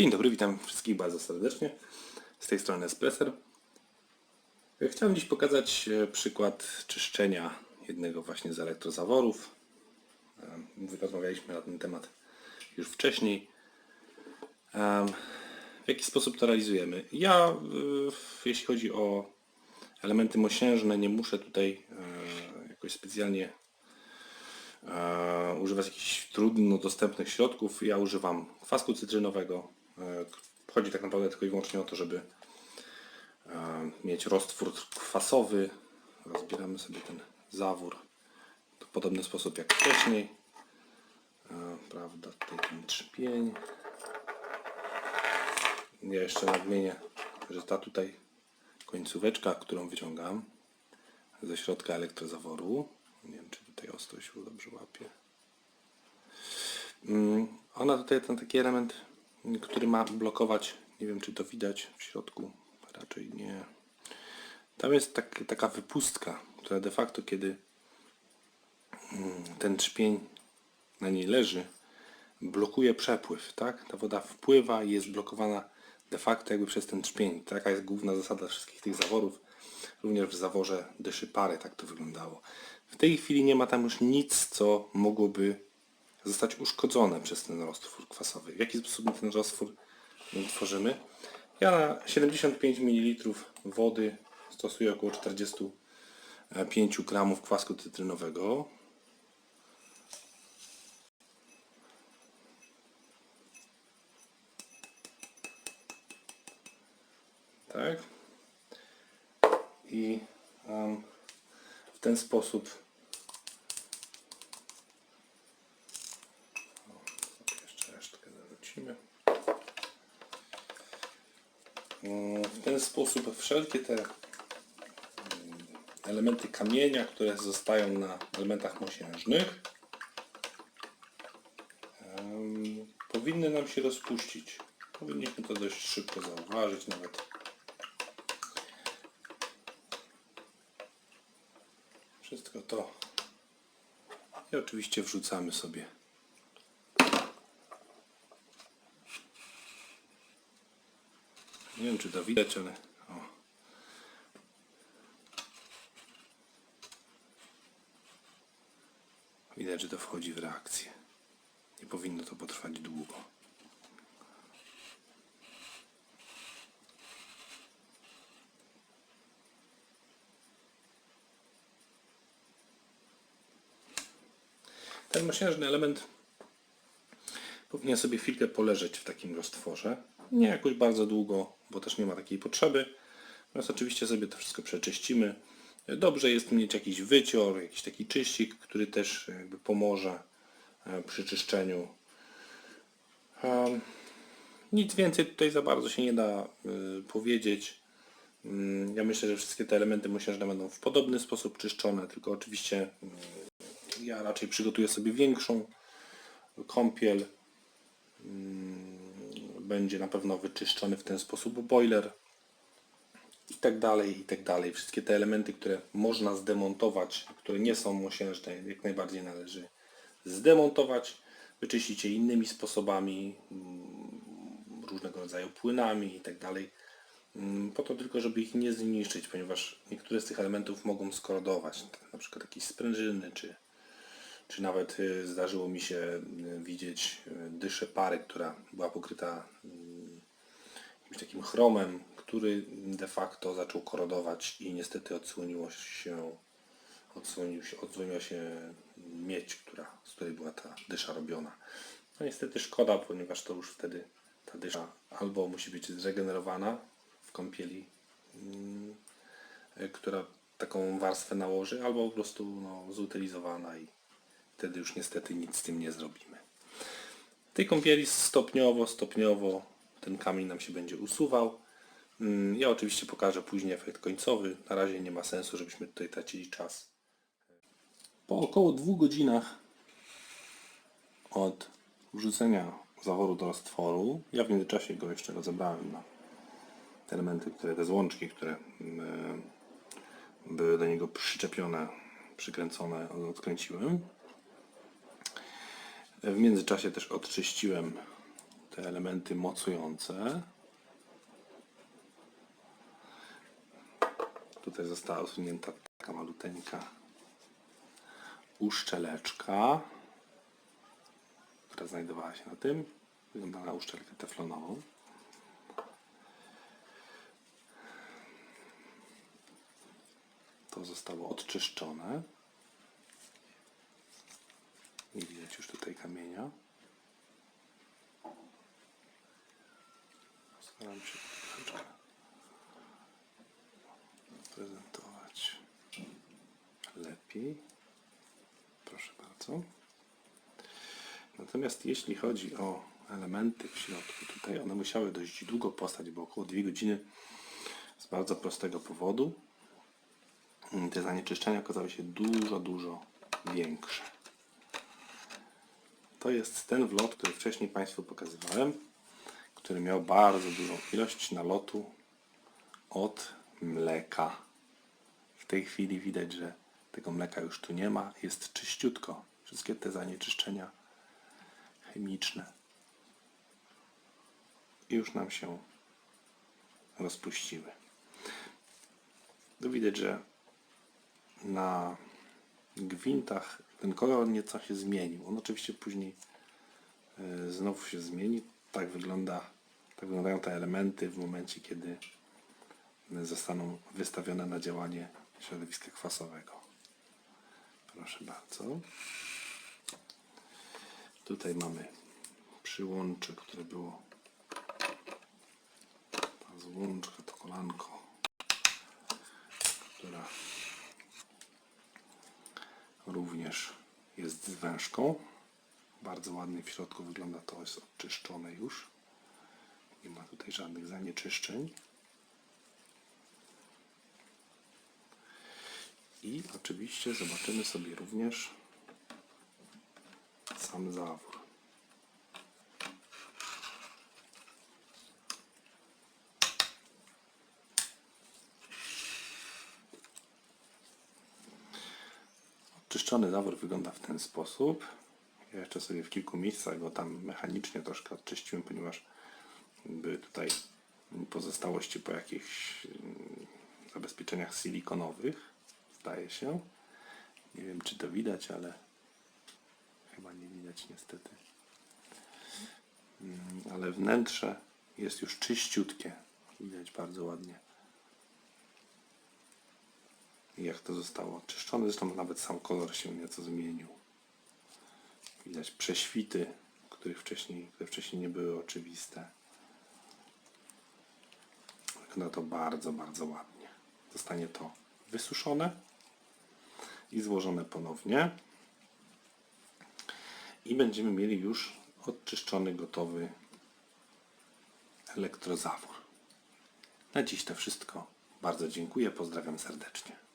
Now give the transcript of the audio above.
Dzień dobry, witam wszystkich bardzo serdecznie. Z tej strony Espreser. Chciałem dziś pokazać e, przykład czyszczenia jednego właśnie z elektrozaworów. E, Rozmawialiśmy na ten temat już wcześniej. Em, W jaki sposób to realizujemy? Ja, e, jeśli chodzi o elementy mosiężne, nie muszę tutaj e, jakoś specjalnie e, używać jakichś trudno dostępnych środków. Ja używam kwasku cytrynowego. E, chodzi tak naprawdę tylko i wyłącznie o to, żeby e, mieć roztwór kwasowy. Rozbieramy sobie ten zawór w podobny sposób jak wcześniej. E, prawda, tutaj ten trzpień. Ja jeszcze nadmienię, że ta tutaj końcóweczka, którą wyciągam ze środka elektrozaworu, nie wiem czy tutaj ostrość dobrze łapie, Mm, ona tutaj ten taki element, który ma blokować, nie wiem czy to widać w środku, raczej nie. Tam jest tak, taka wypustka, która de facto kiedy mm, ten trzpień na niej leży, blokuje przepływ, tak? Ta woda wpływa i jest blokowana de facto jakby przez ten trzpień. Taka jest główna zasada wszystkich tych zaworów. Również w zaworze dyszy pary tak to wyglądało. W tej chwili nie ma tam już nic, co mogłoby zostać uszkodzone przez ten roztwór kwasowy. W jaki sposób ten roztwór tworzymy? Ja na 75 ml wody stosuję około 45 gramów kwasku cytrynowego. Tak. I em, w ten sposób Jeszcze resztkę dorzucimy. Mm, W ten sposób wszelkie te mm, elementy kamienia, które zostają na elementach mosiężnych, powinny nam się rozpuścić. Powinniśmy to dość szybko zauważyć nawet. Wszystko to i oczywiście wrzucamy sobie Nie wiem czy to widać, ale o. Widać, że to wchodzi w reakcję. Nie powinno to potrwać długo. Ten mosiężny element powinien sobie chwilkę poleżeć w takim roztworze. Nie jakoś bardzo długo, bo też nie ma takiej potrzeby. Natomiast oczywiście sobie to wszystko przeczyścimy. Dobrze jest mieć jakiś wycior, jakiś taki czyścik, który też jakby pomoże e, przy czyszczeniu. Nic więcej tutaj za bardzo się nie da y, powiedzieć. Mm, Ja myślę, że wszystkie te elementy mosiężne będą w podobny sposób czyszczone, tylko oczywiście mm, ja raczej przygotuję sobie większą kąpiel. Będzie na pewno wyczyszczony w ten sposób boiler i tak dalej, i tak dalej. Wszystkie te elementy, które można zdemontować, które nie są mosiężne, jak najbardziej należy zdemontować, wyczyścić je innymi sposobami, mm, różnego rodzaju płynami i tak dalej. Mm, Po to tylko, żeby ich nie zniszczyć, ponieważ niektóre z tych elementów mogą skorodować, na przykład jakieś sprężyny, czy, czy nawet y, zdarzyło mi się y, widzieć y, dyszę pary, która była pokryta jakimś takim chromem, który de facto zaczął korodować i niestety odsłoniło się, odsłonił się, odsłoniła się miedź, która, z której była ta dysza robiona. No niestety szkoda, ponieważ to już wtedy ta dysza albo musi być zregenerowana w kąpieli, mm, która taką warstwę nałoży, albo po prostu no, zutylizowana i wtedy już niestety nic z tym nie zrobimy. W tej kąpieli stopniowo, stopniowo ten kamień nam się będzie usuwał. Mm, Ja oczywiście pokażę później efekt końcowy. Na razie nie ma sensu, żebyśmy tutaj tracili czas. Po około dwóch godzinach od wrzucenia zaworu do roztworu, ja w międzyczasie go jeszcze rozebrałem na te elementy, które, te złączki, które mm, były do niego przyczepione, przykręcone, odkręciłem. W międzyczasie też odczyściłem te elementy mocujące. Tutaj została usunięta taka maluteńka uszczeleczka, która znajdowała się na tym. Wygląda na uszczelkę teflonową. To zostało odczyszczone. Nie widać już tutaj kamienia. Staram się troszeczkę prezentować lepiej. Proszę bardzo. Natomiast jeśli chodzi o elementy w środku, tutaj one musiały dość długo postać, bo około 2 godziny z bardzo prostego powodu. Te zanieczyszczenia okazały się dużo, dużo większe. To jest ten wlot, który wcześniej Państwu pokazywałem, który miał bardzo dużą ilość nalotu od mleka. W tej chwili widać, że tego mleka już tu nie ma. Jest czyściutko. Wszystkie te zanieczyszczenia chemiczne już nam się rozpuściły. Tu widać, że na gwintach ten kolor nieco się zmienił. On oczywiście później y, znowu się zmieni. Tak wygląda, tak wyglądają te elementy w momencie, kiedy zostaną wystawione na działanie środowiska kwasowego. Proszę bardzo. Tutaj mamy przyłącze, które było ta złączka, to kolanko, która również jest z wężką. Bardzo ładnie w środku wygląda, to jest odczyszczone już. Nie ma tutaj żadnych zanieczyszczeń. I oczywiście zobaczymy sobie również sam zawór. Czyszczony zawór wygląda w ten sposób. Ja jeszcze sobie w kilku miejscach go tam mechanicznie troszkę odczyściłem, ponieważ były tutaj pozostałości po jakichś mm, zabezpieczeniach silikonowych, zdaje się. Nie wiem czy to widać, ale chyba nie widać niestety. Mm, Ale wnętrze jest już czyściutkie. Widać bardzo ładnie. Jak to zostało oczyszczone, zresztą nawet sam kolor się nieco zmienił. Widać prześwity, których wcześniej, które wcześniej nie były oczywiste. Wygląda to bardzo, bardzo ładnie. Zostanie to wysuszone i złożone ponownie. I będziemy mieli już odczyszczony, gotowy elektrozawór. Na dziś to wszystko. Bardzo dziękuję, pozdrawiam serdecznie.